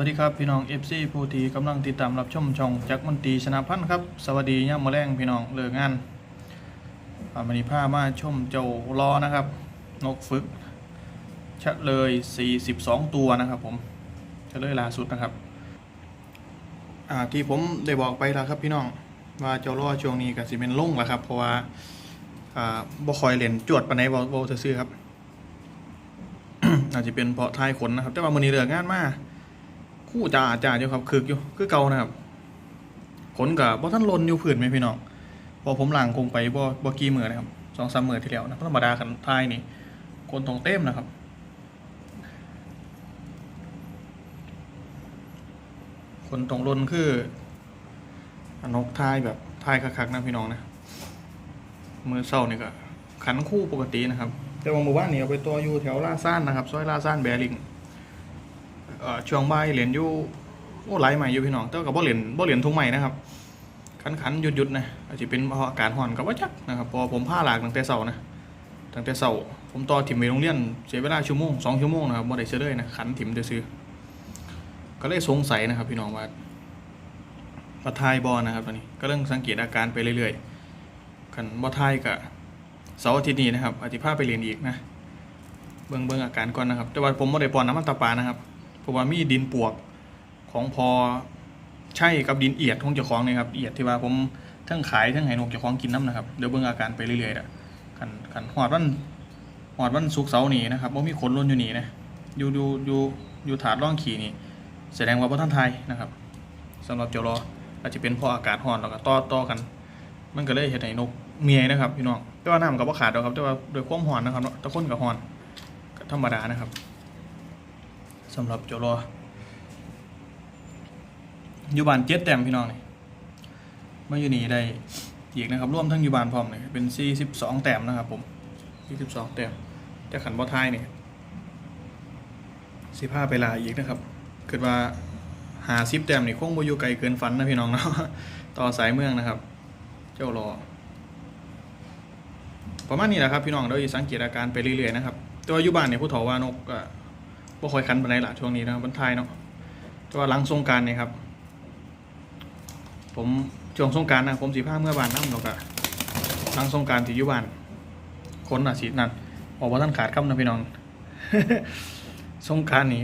วัสดีครับพี่น้อง FC ผู้ที่กำลังติดตามรับชมช่องจักมนตรีชนะพันธ์ครับ สวัสดีย่ามมะแรงพี่น้องเลิกงานอามันนี้ผ้ามาชมเจ้ารอนะครับ นกฝึกชะเลย 42 ตัวนะครับผมชะเลยล่าสุดนะครับที่ผมได้บอกไปแล้วครับพี่น้องว่าเจ้ารอช่วงนี้ก็สิเป็นลงแล้วครับ เพราะว่าบ่คอยเล่นจวดปานใดบ่บ่ซื่อครับอาจจะเป็นเพราะทายขนนะครับ แต่ว่ามื้อนี้เลิกงานมาก คู่จ่าจ่าอยู่ครับคึกอยู่คือเก่านะครับขนกับบ่ท่านลนอยู่ผื่นไหมพี่น้องพอผมหลังคงไปบ่บ่กี่มือนะครับสองสามมือที่แล้วนะธรรมดากันท้ายนี่คนตรงเต็มนะครับคนตรงลนคืออนกทายแบบทายคักๆนะพี่น้องนะมือเศร้านี่ก็ขันคู่ปกตินะครับ แต่ว่าหมู่บ้านนี่เอาไปตัวอยู่แถวลาซ่านนะครับซอยลาซ่านแบริ่งเอ่อ ช่วงบ่ายเหรียญยู่โอ้ไหลใหม่อยู่พี่น้องแต่ากับบ่เหรียญบ่เหรียญทุ่งใหม่นะครับขันขันหยุดหยุดๆนะอาจจะเป็นเพราะอากาศร้อนกับว่าจักนะครับพอผมผ้าหลากตั้งแต่เสาร์นะตั้งแต่เสาร์ผมต่อถิ่มไปโรงเรียนเสียเวลาชั่วโมงสองชั่วโมงนะครับบ่ได้เชื่อเลยนะขันถิ่มเดือซื้อก็เลยสงสัยนะครับ พี่น้องว่าว่าทายบอนะครับตอนนี้ก็เริ่มสังเกตอาการไปเรื่อยๆขันบ่ทายกับเสาร์อาทิตย์นี้นะครับอาจจะพาไปเรียนอีกนะเบิ่งเบิ่งอาการก่อนนะครับ แต่ว่าผมไม่ได้ปอนน้ำมันตาปานะครับ เพราะว่ามีดินปวกของพอใช่กับดินเอียดของเจ้าของเนี่ยครับเอียดที่ว่าผมทั้งขายทั้งให้นกเจ้าของกินน้ำนะครับเดี๋ยวเบิ่งอาการไปเรื่อยๆนะกันกันหอดวันหอดวันศุกเสาร์นี่นะครับว่ามีขนล้นอยู่นี่นะอยู่อยู่อยู่อยู่ถาดร่องขี่นี่ แสดงว่าพระท่านไทยนะครับสำหรับเจ้ารออาจจะเป็นเพราะอากาศร้อนแล้วก็ต่อต่อกัน มันก็เลยเห็นให้นกเมียนะครับพี่น้องแต่ว่าน้ำกับว่าขาดหรอกครับแต่ว่าโดยความร้อนนะครับเนาะแตะคนกับร้อนก็ธรรมดานะครับ สำหรับโจรออยู่บานเจ็ดแต้มพี่น้องนี่มาอยู่นี่ได้อีกนะครับร่วมทั้งอยู่บานพร้อมเลยเป็นสี่สิบสองแต้มนะครับผมสี่สิบสองแต้มแต่ขันบอทายนี่สิบห้าไปลาอีกนะครับเกิดว่าหาสิบแต้มนี่คงบ่อยู่ไกลเกินฝันนะพี่น้องเนาะต่อสายเมืองนะครับ เจ้ารอประมาณนี้แหละครับพี่น้องเราจะสังเกตอาการไปเรื่อยๆนะครับต่ว่าอยู่บานเนี่ยผู้เฒ่าว่านกก็ บ่ค่อยคันปานใดล่ะช่วงนี้นะครับบนทายเนาะแต่ว่าหลังสงการเนี่ยครับ ผมช่วงสงการนะผมสีผ้าเมื่อบานน้ำเนาะก็หลังสงการที่อยู่บานคนอะสินั่นบอกว่าท่านขาดคำนะพี่น้องสงการนี่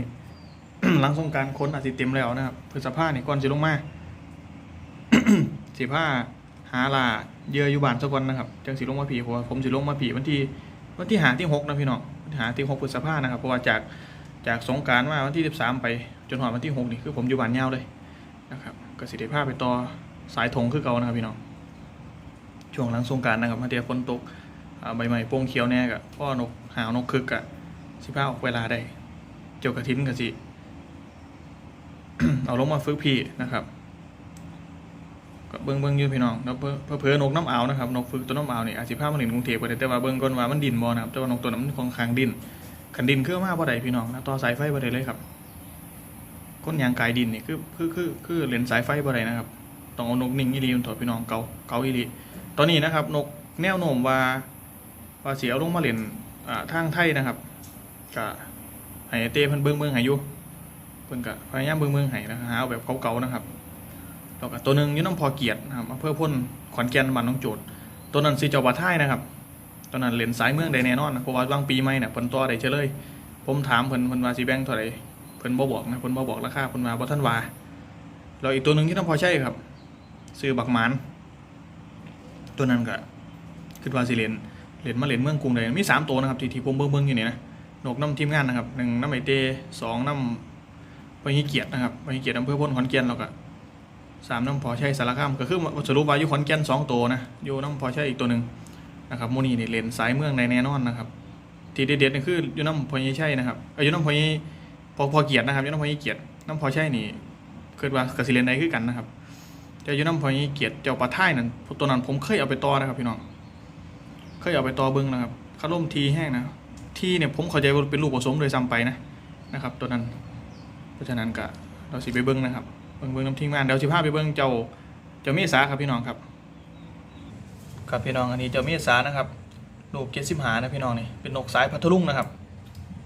หลังสงการคนอาจสิเต็มแล้วนะครับพฤษภานี่ก่อนสิลงมาสิผ้าหาลาเยอะอยู่บานสักวันนะครับจังสิลงมาผีผมสิลงมาผีวันที่วันที่หาที่หกนะพี่น้องวันที่หาที่หกพฤษภานะครับเพราะว่าจาก จากสงการมาวันที่สิบสามไปจนถึงวันที่หกนี่คือผมอยู่บ้านยาเลยนะครับก็สิได้พาพไปต่อสายธงคือเก่านะครับพี่น้องช่วงหลังสงกรารนะครับมาเดียวฝนตกใบไม้โป่งเขียวแน่กะพ่อนกหาวนกคึกกะสิพาออกเวลาได้ เจียวกระทินกะสิเอาลงมาฝึกพี่นะครับก็เบิ้งเบิ้งยู่พี่น้องแล้วเพื่อเพื่อนกน้ำเอาวนะครับนกฝึกตัวน้ำเอาวนี่อาจสิพามาเล่นกรุงเทพได้แต่ว่าเบิ้งก่อนว่ามันดินบ่นะครับแต่ว่านกตัวนั้นมันของคางดิน ขันดินคือมาบ่ได้พี่น้องนะต่อสายไฟบ่ได้เลยครับก้นยางกายดินนี่คือคือคือคือเลนสายไฟบ่ได้นะครับต้องเอานกนิ่งอีหลีมันถอดพี่น้องเกาเกาอีหลีตอนนี้นะครับนกแนวโน้มว่าว่าสิเอาลงมาเล่นอ่าทางไทยนะครับก็ให้เต้เพิ่นเบิ่งเบิ่งให้อยู่เพิ่นก็พยายามเบิ่งเบิ่งให้นะหาเอาแบบเก่าๆนะครับแล้วก็ตัวหนึ่งอยูน้ำพอเกียรตินะครับอำเภอพ่นขอนแก่นบ้านน้องโจดตัวนั้นสีเจ้าบาท่ายนะครับ ตัวนั้นเหรียญสายเมืองได้แน่นอนนะเพราะว่าบางปีใหม่เนี่ยเพิ่นตัวได้เฉลยผมถามเพิ่นเพิ่นว่าสิแบ่งเท่าไหร่เพิ่นบ่บอกนะเพิ่นบ่บอกราคาเพิ่นมาบ่ทันว่าแล้วอีกตัวหนึ่งที่น้ำพอใช่ครับซื้อบักหมานตัวนั้นก็คิดว่าสิเหรียญเหรียญมาเหรียญเมืองกรุงเลยมีสามตัวนะครับที่ที่ผมเบิ่งๆอยู่นี่นะนกน้ำทีมงานนะครับหนึ่งน้ำไอเต้สองน้ำพหิเกียรตินะครับพหิเกียรติอำเภอพ่นขอนแก่นแล้วก็สามน้ำพอใช่สารคามก็คือสรุปว่าอยู่ขอนแก่นสองตัวนะอยู่น้ำพอใช่อีกตัวหนึ่ง นะครับโมนี่นี่เลนสายเมืองในแน่นอนนะครับ ทีเด็ดๆนี่คืออยู่น้ำพอยใช่นะครับอ้ยอยู่น้ำพอพอพอเกียรตินะครับอยู่น้ำพอยเกียรติน้ำพอใช่นี่คือว่ากสิเลนใดคือกันนะครับแต่อยู่น้ำพอยเกียรติเจ้าปลาท่ายนั่นตัวนั้นผมเคยเอาไปต่อนะครับพี่น้องเคยเอาไปต่อเบิ้งนะครับข้าร่มทีแห้งนะทีเนี่ยผมเข้าใจว่าเป็นลูกผสมโดยซ้ำไปนะนะครับ ตัวนั้น เพราะฉะนั้นก็เราสิไปเบิ้งนะครับเบิ่งเบิ่งน้ำทิ้งงาเดี๋ยวสิพาไปเบิ่งเจ้าเจ้าเมษาครับพี่น้องครับ ครับพี่น้องอันนี้เจ้าเมษานะครับลูกเกสิบหานะพี่น้องนี่เป็นนกสายพัทลุงนะครับ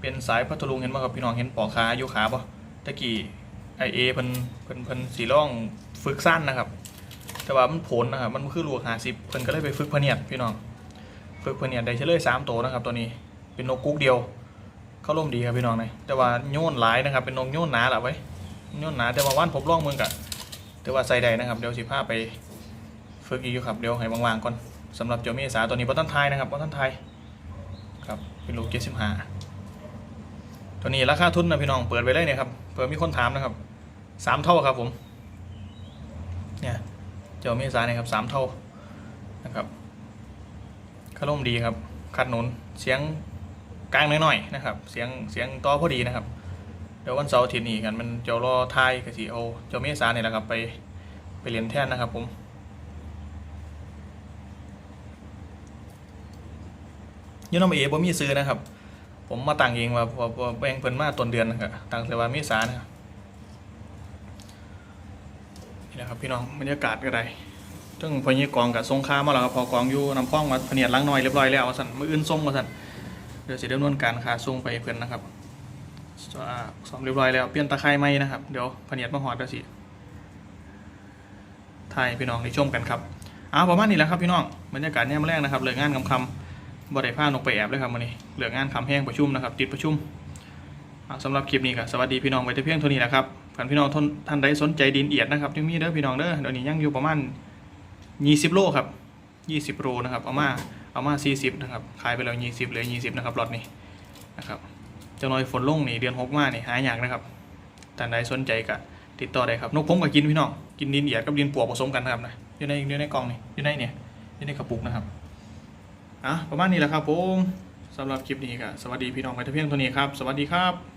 เป็นสายพัทลุงเห็นไหมครับพี่น้องเห็นปอกขาอยู่ขาปะตะกี้ไอเอเพิ่นเพิ่นเพิ่นสีร่องฝึกสั้นนะครับ แต่ว่ามันผลนะครับมันคือลวกหาสิบเพิ่นก็เลยไปฝึกพเนียดพี่น้องฝึกพเนียดได้เฉลยสามตัวนะครับตัวนี้เป็นนกกุ๊กเดียวเข้าร่มดีครับพี่น้องเลยแต่ว่าโยนหลายนะครับเป็นนกโยนหนาแหละไว้โยนหนาแต่ว่าว่านผมร่องมือกะแต่ว่าใส่ได้นะครับเดี๋ยวสิพาไปฝึกอีกอยู่ครับเดี๋ยวให้วางๆก่อน สำหรับเจ้าเมษาตัวนี้บอตันไทยนะครับบอตันไทยครับเป็นลูกเจ็ดสิบห้าตัวนี้ราคาทุนนะพี่น้องเปิดไปเลยเนี่ยครับเปิดมีคนถามนะครับสามเท่าครับผมเนี่ยเจ้าเมษาเนี่ยครับสามเท่านะครับคาร่มดีครับคัดหนุนเสียงกลางน่อยๆนะครับ เสียงเสียงต่อพอดีนะครับเดี๋ยววันเสาร์ทิตย์นี้กันมันจ้ารอทายกะสีเอาเจ้าเมษาเนี่ยแหละครับไปไปเรียนแท่นนะครับผม ยูโนมเอบ่มีซื้อนะครับ ผมมาตั้งเองว่าว่าว่าแบ่งเพิ่นมาต้นเดือนนะครับตั้งแต่ว่าเมษานะครับนี่แหละครับพี่น้องบรรยากาศก็ได้ซึ่งพอนี้กองกับทรงค้ามาแล้วครับพอกองอยู่นำข้องมาพเนียดล้างน้อยเรียบร้อยแล้วว่าสั่นมืออื่นส่งว่าสั่นเดี๋ยวสิดำเนินการคาส่งไปเพิ่อนนะครับอ่าซ่อมเรียบร้อยแล้วเปลี่ยนตะไคร้ไหมนะครับเดี๋ยวพเนียดมาหอดก็สิถ่ายพี่น้องได้ชมกันครับเอาประมาณนี้แหละครับพี่น้องบรรยากาศเนี่ยมาแรกนะครับเลิกงานคำคำ บ่ได้พานกไปแอบเลยครับวันนี้เหลืองานคำแห้งประชุมนะครับติดประชุมอ่าสำหรับคลิปนี้ก็สวัสดีพี่น้องไว้แต่เพียงเท่านี้นะครับท่านพี่น้องท่านท่านใดสนใจดินเอียดนะครับยังมีเด้อพี่น้องเด้อเดี๋ยวนี้ยังอยู่ประมาณ20 โลครับ 20 โลนะครับเอามาเอามา 40 นะครับขายไปแล้ว 20เหลือ 20 นะครับรถนี้นะครับจ้าน้อยฝนลงนี่เดือน6มานี่หายากนะครับท่านใดสนใจก็ติดต่อได้ครับนกผมก็กินพี่น้องกินดินเอียดกับดินปวผสมกันนะครับนะอยู่ในอยู่ในกล่องนี่อยู่ในเนี่ยอยู่ในกระปุกนะครับ อะประมาณนี้แหละครับผมสำหรับคลิปนี้ก็สวัสดีพี่น้องไปทเพียงเท่านี้ครับ สวัสดีครับ